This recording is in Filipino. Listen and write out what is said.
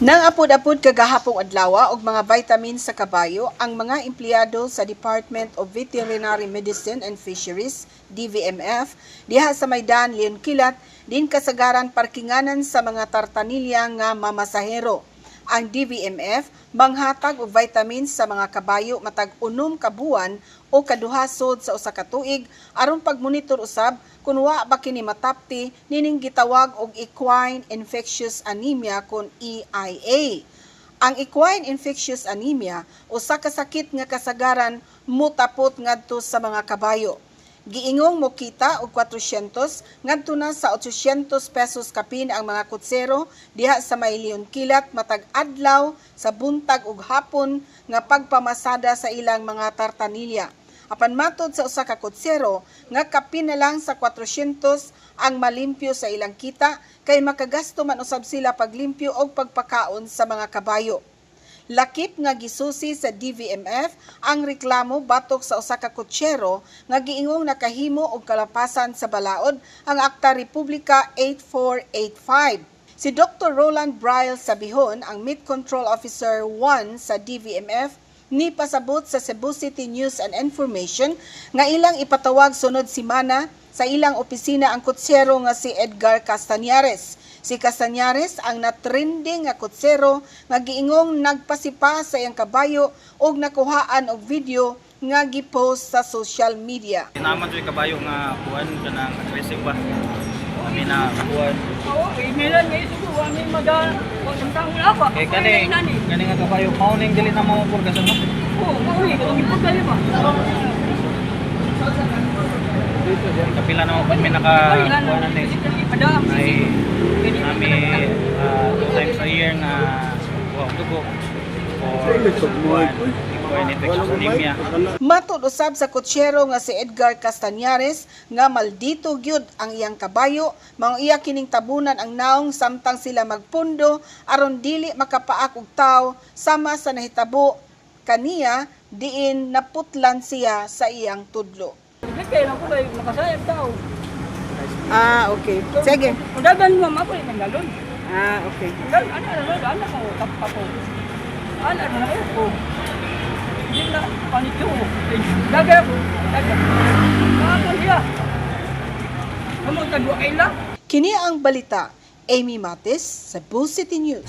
Nang apod-apod kagahapong adlaw og mga vitamins sa kabayo ang mga empleyado sa Department of Veterinary Medicine and Fisheries DVMF diha sa Maydan Leon Kilat din kasagaran parkinganan sa mga tartanilya nga mamasahero. Ang DVMF manghatag og vitamins sa mga kabayo matag unom ka buwan o kaduha sod sa usa ka tuig aron pagmonitor usab kung wa ba kini matapti nining gitawag og equine infectious anemia kon EIA. Ang equine infectious anemia usa ka sakit nga kasagaran mutapot ngadto sa mga kabayo. Giingong mo kita og 400 ngadto na sa 800 pesos kapin ang mga kutsero diha sa Maylion Kilat matag adlaw sa buntag ug hapon nga pagpamasada sa ilang mga tartanilya. Apan matod sa usa ka kutsero nga kapin na lang sa 400 ang malimpyo sa ilang kita kay makagasto man usab sila paglimpyo og pagpakaon sa mga kabayo. Lakip nga gisusi sa DVMF ang reklamo batok sa usa ka kutsero nga giingong nakahimo og kalapasan sa balaod ang Akta Republika 8485. Si Dr. Roland Bryle Sabihon, ang Meat Control Officer 1 sa DVMF, ni pasabot sa Cebu City News and Information nga ilang ipatawag sunod simana sa ilang opisina ang kutsero nga si Edgar Castañares. Si Castañares ang natrending nga kutsero nga giingong nagpasipa sa iyang kabayo og nakuhaan og video nga gipost sa social media. Tinaman sa kabayo nga kuan kanang aggressive ba. Kami na kuan. Oo, inilan nga ito ko, ano yung maga, o tentang wala pa. Kay kani kani nga kabayo mao ning dili na purgasan mo. Oo, oo, kung ipod dali ba? Kapila na mo kami naka kuan na Ada, ay nami ah, two times a year nga wow dugo Matud usab sa kutsero nga si Edgar Castañares nga maldito gyud ang iyang kabayo, mao iya kining tabunan ang naong samtang sila magpundo aron dili makapaak og tawo sama sa nahitabo kaniya diin naputlan siya sa iyang tudlo. Ah, okay. Sige. Dagan mo, mapo yung mangalon. Ah, okay. Ano, ano, ano, ano. Ano, ano, ano ko. Hindi na, panito ko. Dagan ako, dagan. Dagan siya. Kamu tagwa kaila. Kini ang balita. Amy Matis sa Bull City News.